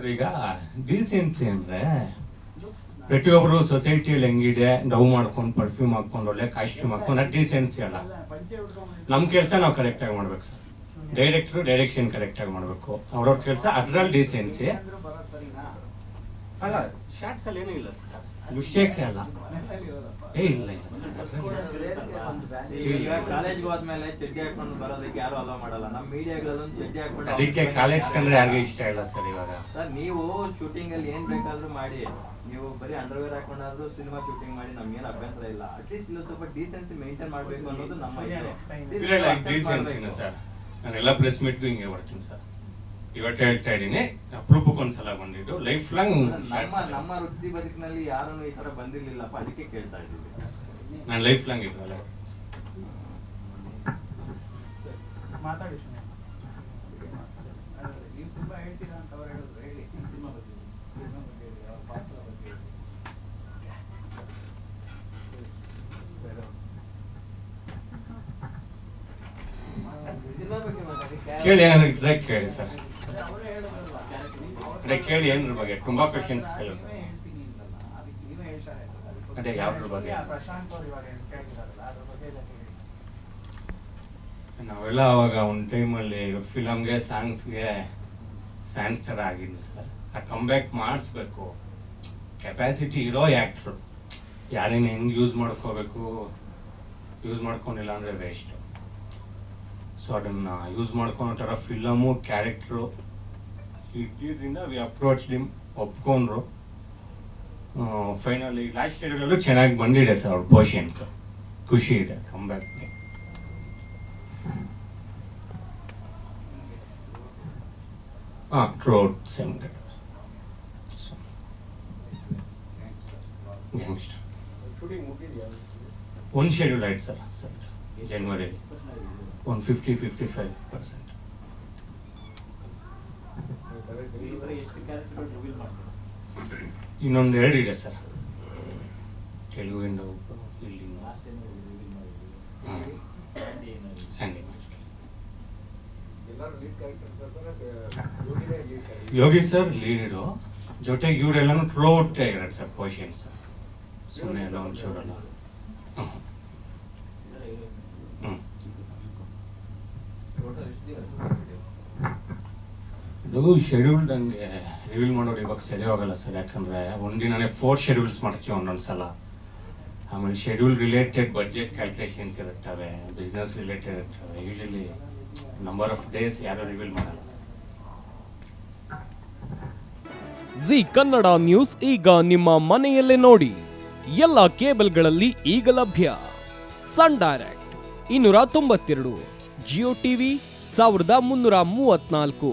Sir ಈಗ decency ಅಂದ್ರೆ ಪ್ರತಿಯೊಬ್ಬರು ಸೊಸೈಟಿಯಲ್ಲಿ ಹೆಂಗಿದೆ ಡವ್ ಮಾಡ್ಕೊಂಡು ಪರ್ಫ್ಯೂಮ್ ಹಾಕೊಂಡು ಒಳ್ಳೆ ಕಾಸ್ಟ್ಯೂಮ್ ಹಾಕೊಂಡು ಡೀಸೆನ್ಸಿ ಅಲ್ಲ. ನಮ್ಮ ಕೆಲಸ ನಾವು ಕರೆಕ್ಟಾಗಿ ಮಾಡ್ಬೇಕು ಸರ್. ಡೈರೆಕ್ಟ್ರು ಡೈರೆಕ್ಷನ್ ಕರೆಕ್ಟಾಗಿ ಮಾಡಬೇಕು. ಅವ್ರವ್ರ ಕೆಲಸ ಅದ್ರಲ್ಲಿ ಡೀಸೆನ್ಸಿ. ಅಲ್ಲ ಶಾರ್ಟ್ಸ್ ಅಲ್ಲಿ ಏನೂ ಇಲ್ಲ ಸರ್. ಮಿಸ್ಟೇಕ್ ಅಲ್ಲ. ಏ ಇಲ್ಲ ಇಲ್ಲ. ಈಗ ಕಾಲೇಜ್ಗೆ ಹೋದ್ಮೇಲೆ ಚಡ್ಡಿ ಹಾಕೊಂಡು ಬರೋದಕ್ಕೆ ಯಾರು ಅಲೋ ಮಾಡಲ್ಲ ನಮ್ಮ ಮೀಡಿಯಾಗಳಲ್ಲೊಂದು ಚಡ್ಡಿ ಹಾಕೊಂಡು ಅದಕ್ಕೆ ಕಾಲೇಜ್ ಕಂದ್ರೆ ಯಾರಿಗೂ ಇಷ್ಟ ಇಲ್ಲ ಸರ್ ಇವಾಗ. ಸರ್ ನೀವು ಶೂಟಿಂಗ್ ಅಲ್ಲಿ ಏನ್ ಬೇಕಾದ್ರೂ ಮಾಡಿ. ನೀವು ಬರೀ ಅಂಡರ್ವೇರ್ ಹಾಕೊಂಡಾದ್ರೂ ಸಿನಿಮಾ ಶೂಟಿಂಗ್ ಮಾಡಿ ನಮ್ಗೇನು ಅಭ್ಯಂತರ ಇಲ್ಲ. ಅಟ್ಲೀಸ್ಟ್ ಇಲ್ಲಿ ಸ್ವಲ್ಪ ಡೀಸೆನ್ಸಿ ಮೇಂಟೈನ್ ಮಾಡ್ಬೇಕು ಅನ್ನೋದು ನಮ್ಮ. ಇಲ್ಲ ಸರ್. ನಾನೆಲ್ಲ ಪ್ರೆಸ್ ಮೀಟ್ಗೂ ಹಿಂಗೆ ಬರ್ತೀನಿ ಸರ್. ಇವತ್ತು ಹೇಳ್ತಾ ಇದ್ದೀನಿ ಅಪರೂಪಕ್ಕೆ ಒಂದ್ಸಲ ಬಂದಿದ್ದು ಲೈಫ್ ಲಾಂಗ್ ನಮ್ಮ ನಮ್ಮ ವೃತ್ತಿ ಬದುಕಿನಲ್ಲಿ ಯಾರನ್ನು ಈ ತರ ಬಂದಿರ್ಲಿಲ್ಲಪ್ಪ ಅದಕ್ಕೆ ಕೇಳ್ತಾ ಇದ್ದೀವಿ. ನಾನು ಲೈಫ್ ಲಾಂಗ್ ಇದ್ದಲ್ಲ ಮಾತಾಡಿ. ನೀವು ತುಂಬಾ ಅಂತ ಸಿನಿಮಾ ಬಗ್ಗೆ. ಕೇಳಿ ಏನಾದ್ರು ಕೇಳಿ ಸರ್ ಕೇಳಿ ಏನ್ರ ಬಗ್ಗೆ, ತುಂಬಾ ಕ್ವಶನ್ಸ್ ಕೇಳಿ ನೀವೇ ಹೇಳ್ತೀನಿ ಅಂತಲ್ಲ, ಅದಕ್ಕೆ ನೀವೇ ಹೇಳ್ತಾರೆ ಅದಕ್ಕೆ ಅದೇ ಯಾವ್ದ್ರ ಬಗ್ಗೆ? ಪ್ರಶಾಂತ್ ಅವ್ರು ಇವಾಗ ಏನ್ ಕೇಳ್ತಿದಾರಲ್ಲ ಅದ್ರ ಬಗ್ಗೆ ಎಲ್ಲ ಬಗ್ಗೆ? ನಾವೆಲ್ಲ ಅವಾಗ ಒಂದು ಟೈಮಲ್ಲಿ ಫಿಲಮ್ಗೆ ಸಾಂಗ್ಸ್ಗೆ ಫ್ಯಾನ್ಸ್ ಥರ ಆಗಿದ್ವಿ ಸರ್. ಆ ಕಂಬ್ಯಾಕ್ ಮಾಡಿಸ್ಬೇಕು. ಕೆಪಾಸಿಟಿ ಇರೋ ಆ್ಯಕ್ಟ್ರು ಯಾರೇನು ಹೆಂಗ್ ಯೂಸ್ ಮಾಡ್ಕೋಬೇಕು? ಯೂಸ್ ಮಾಡ್ಕೊಂಡಿಲ್ಲ ಅಂದ್ರೆ ವೇಸ್ಟ್ ಸೊ ಅದನ್ನ ಯೂಸ್ ಮಾಡ್ಕೊಳೋ ಥರ ಫಿಲಮು ಕ್ಯಾರೆಕ್ಟ್ರು ಇದ್ದಿದ್ದರಿಂದ ವಿ ಅಪ್ರೋಚ್ ಡಿಮ್ ಒಪ್ಕೊಂಡ್ರು. ಫೈನಲಿ ಲಾಸ್ಟ್ ಇಯರಲ್ಲೂ ಚೆನ್ನಾಗಿ ಬಂದಿದೆ ಸರ್ ಅವ್ರ ಪೋಷನ್ಸ್ ಖುಷಿ ಇದೆ ಕಂಬ್ಯಾಕ್ಗೆ ಹಾಂ ಸೇಮ್ ಒಂದು ಶೆಡ್ಯೂಲ್ ಆಯ್ತು ಸರ್ ಸರ್ ಜನವರಿ ಒಂದು ಫಿಫ್ಟಿ ಫಿಫ್ಟಿ ಫೈವ್ ಪರ್ಸೆಂಟ್ ಎಷ್ಟು ಕ್ಯಾರೆಕ್ಟರ್ ರಿವೀಲ್ ಮಾಡ್ತಾರೆ ಇನ್ನೊಂದು ಎರಡು ಇದೆ ಸರ್. ತೆಲುಗಿಂದ ಒಬ್ಬ ಇಲ್ಲಿ ಯೋಗಿ ಸರ್ ಲೀಡು ಜೊತೆಗೆ ಇವರೆಲ್ಲನೂ ಆಗಿರೋದು ಸರ್ ಪೋಷನ್ಸ್ ಸುಮ್ಮನೆ ಎಲ್ಲ ಒಂಚೂರಲ್ಲ. ಹ್ಞೂ ಹ್ಞೂ ಇದು ಶೆಡ್ಯೂಲ್ ನನಗೆ ರಿವೀಲ್ ಮಾಡೋರು ಇವಾಗ ಸರಿ ಹೋಗಲ್ಲ ಸರ್ ಯಾಕಂದ್ರೆ ಒಂದಿನನೇ ಫೋರ್ ಶೆಡ್ಯೂಲ್ಸ್ ಮಾಡ್ತೀವಿ ಒಂದೊಂದು ಸಲ ಆಮೇಲೆ ಶೆಡ್ಯೂಲ್ ರಿಲೇಟೆಡ್ ಬಜೆಟ್ ಕ್ಯಾಲ್ಕುಲೇಷನ್ಸ್ ಇರುತ್ತವೆ ಬಿಸ್ನೆಸ್ ರಿಲೇಟೆಡ್ ಇರ್ತವೆ ಯೂಶಲಿ ನಂಬರ್ ಆಫ್ ಡೇಸ್ ಯಾರು ರಿವೀಲ್ ಮಾಡಲ್ಲ ಜಿ ಕನ್ನಡ ನ್ಯೂಸ್ ಈಗ ನಿಮ್ಮ ಮನೆಯಲ್ಲೇ ನೋಡಿ. ಎಲ್ಲ ಕೇಬಲ್ಗಳಲ್ಲಿ ಈಗ ಲಭ್ಯ. ಸನ್ ಡೈರೆಕ್ಟ್ ಇನ್ನೂರ ತೊಂಬತ್ತೆರಡು, ಜಿಯೋ ಟಿವಿ ಸಾವಿರದ ಮುನ್ನೂರ ಮೂವತ್ನಾಲ್ಕು